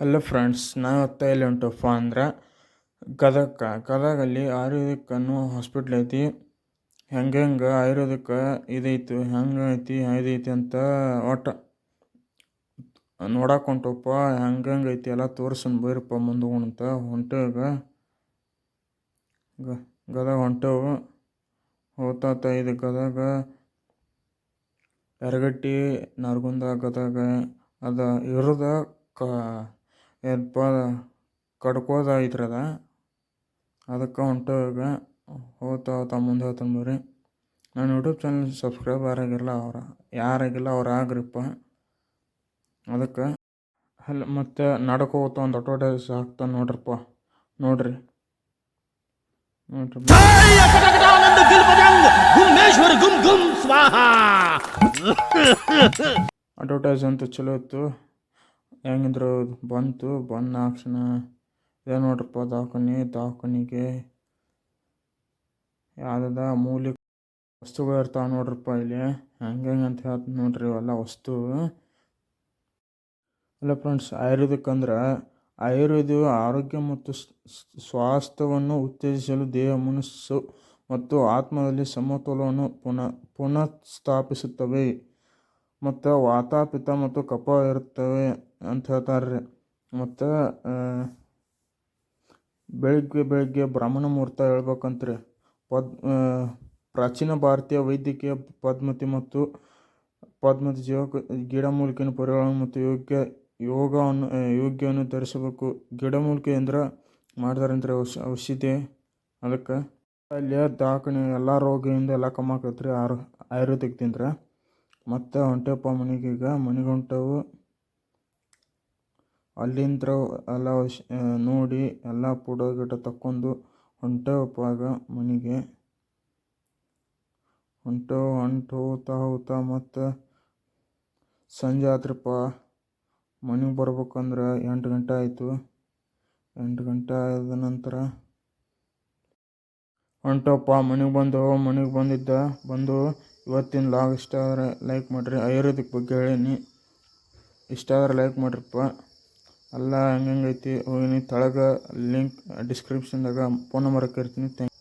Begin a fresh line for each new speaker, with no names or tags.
Hello friends, ನಾನು ಇವತ್ತು ಎಲ್ಲಿ ಅಂದ್ರೆ ಗದಗ. ಗದಗಲ್ಲಿ ಆಯುರ್ವೇದಿಕ್ ಅನ್ನೋ ಹಾಸ್ಪಿಟ್ಲ್ ಐತಿ. ಹೆಂಗೆ ಹೆಂಗೆ ಆಯುರ್ವೇದಿಕ್ ಇದೈತಿ, ಹೆಂಗೆ ಐತಿ, ಇದೈತಿ ಅಂತ ಒಟ್ಟು ನೋಡಕ್ಕೆ ಹೊಂಟಪ್ಪ. ಹೆಂಗೆ ಹೆಂಗೆ ಐತಿ ಎಲ್ಲ ತೋರಿಸ್ಕೊಂಡು ಬೈರಪ್ಪ ಮುಂದೆ ಅಂತ. ಹೊಂಟೇಗ ಗದಗ ಹೊಂಟೇವು ಹೋತಾತ ಇದು ಗದಗ. ಎರಗಟ್ಟಿ ನರಗುಂದ ಗದಗ, ಅದ ಇರದ ಕ ಎಲ್ಪ ಕಡ್ಕೋದು ಐತ್ರದು ಅದಕ್ಕೆ ಹೊಂಟೋಗ ಹೋತ ಹೋಗ್ತಾ ಮುಂದೆ ಹೋಗ್ತಾ ಬರ್ರಿ ನನ್ನ ಯೂಟ್ಯೂಬ್ ಚಾನಲ್ ಸಬ್ಸ್ಕ್ರೈಬ್ ಆಗಿಲ್ಲ ಅವ್ರು ಯಾರಾಗಿಲ್ಲ ಅವ್ರು ಆಗ್ರಿಪ್ಪ. ಅದಕ್ಕೆ ಅಲ್ಲಿ ಮತ್ತು ನಡ್ಕೋತ ಒಂದು ಆಟೋ ಡೇಸ್ ಹಾಕ್ತ ನೋಡ್ರಪ್ಪ. ನೋಡ್ರಿ. ನೋಡ್ರಿ. ಅಡ್ವರ್ಟೈಸ್ ಅಂತ ಚಲೋ ಇತ್ತು. ಹೆಂಗಿದ್ರು ಬಂತು, ಬಂದ ತಕ್ಷಣ ಇದೆ ನೋಡ್ರಪ್ಪ ದವಾಖಾನೆ ದವಾಖಾನಿಗೆ ಯಾವುದ ಮೂಲಿಕ ವಸ್ತುಗಳು ಇರ್ತಾವೆ ನೋಡ್ರಪ್ಪ ಇಲ್ಲಿ. ಹೆಂಗೆ ಹೆಂಗೆ ಅಂತ ಹೇಳ್ತ ನೋಡ್ರಿ ಇವೆಲ್ಲ ವಸ್ತು. ಅಲ್ಲ ಫ್ರೆಂಡ್ಸ್ ಆಯುರ್ವೇದಿಕ್ ಅಂದ್ರೆ ಆಯುರ್ವೇದ ಆರೋಗ್ಯ ಮತ್ತು ಸ್ವಾಸ್ಥ್ಯವನ್ನು ಉತ್ತೇಜಿಸಲು ದೇಹ, ಮನಸ್ಸು ಮತ್ತು ಆತ್ಮದಲ್ಲಿ ಸಮತೋಲನವನ್ನು ಪುನಃ ಪುನಃ ಸ್ಥಾಪಿಸುತ್ತವೆ ಮತ್ತು ವಾತ, ಪಿತ್ತ ಮತ್ತು ಕಫ ಇರುತ್ತವೆ ಅಂತ ಹೇಳ್ತಾರೆ ರೀ ಮತ್ತು ಬೆಳಗ್ಗೆ ಬೆಳಗ್ಗೆ ಬ್ರಾಹ್ಮಣ ಮುಹೂರ್ತ ಹೇಳ್ಬೇಕಂತ್ರಿ. ಪದ್ ಪ್ರಾಚೀನ ಭಾರತೀಯ ವೈದ್ಯಕೀಯ ಪದ್ಮತಿ ಮತ್ತು ಪದ್ಮತಿ ಜೀವಕ ಗಿಡಮೂಲಿಕೆಯ ಪರಿಹಾರ ಮತ್ತು ಯೋಗ್ಯ, ಯೋಗವನ್ನು ಯೋಗ್ಯವನ್ನು ಧರಿಸಬೇಕು. ಗಿಡಮೂಲಿಕೆ ಅಂದ್ರೆ ಮಾಡ್ತಾರಂತ್ರಿ ಔಷ, ಔಷಧಿ. ಅದಕ್ಕೆ ಅಲ್ಲಿ ದಾಖಲೆ ಎಲ್ಲ ರೋಗದಿಂದ ಎಲ್ಲ ಕಮ್ಮಿ ಆಕೈತೆ ರೀ ಆರು, ಆಯುರ್ವೇದಿಕ್ ತಿಂದ್ರೆ. ಮತ್ತು ಹೊಂಟೆಪ್ಪ ಮನೆಗೆ. ಈಗ ಮನೆಗೆ ಹೊಂಟವು. ಅಲ್ಲಿಂದ ಎಲ್ಲ ನೋಡಿ ಎಲ್ಲ ಫೋಟೋ ಗಿಡ ತಕ್ಕೊಂಡು ಹೊಂಟೇವಪ್ಪ ಆಗ ಮನೆಗೆ. ಹೊಂಟು ಹೊಂಟು, ಹೋಗ್ತಾ ಹೋಗ್ತಾ ಮತ್ತು ಸಂಜೆ ಆತ್ರಪ್ಪ ಮನೆಗೆ ಬರ್ಬೇಕಂದ್ರೆ ಎಂಟು ಗಂಟೆ ಆಯಿತು. ಎಂಟು ಗಂಟೆ ಆದ ನಂತರ ಹೊಂಟಪ್ಪ ಮನೆಗೆ ಬಂದು, ಮನೆಗೆ ಬಂದಿದ್ದ, ಬಂದು ಇವತ್ತಿನ ಲಾಗ್ ಇಷ್ಟ ಆದರೆ ಲೈಕ್ ಮಾಡಿರಿ. ಆಯುರ್ವೇದಿಕ್ ಬಗ್ಗೆ ಹೇಳೀನಿ ಇಷ್ಟ ಆದರೆ ಲೈಕ್ ಮಾಡಿರಪ್ಪ. ಅಲ್ಲ ಹೆಂಗೆ ಹೆಂಗೈತಿ ಹೋಗಿನಿ ತಳಗೆ ಲಿಂಕ್ ಡಿಸ್ಕ್ರಿಪ್ಷನ್ದಾಗ ಫೋನ್ ನಂಬರ್ ಹಾಕಿರ್ತೀನಿ. ಥ್ಯಾಂಕ್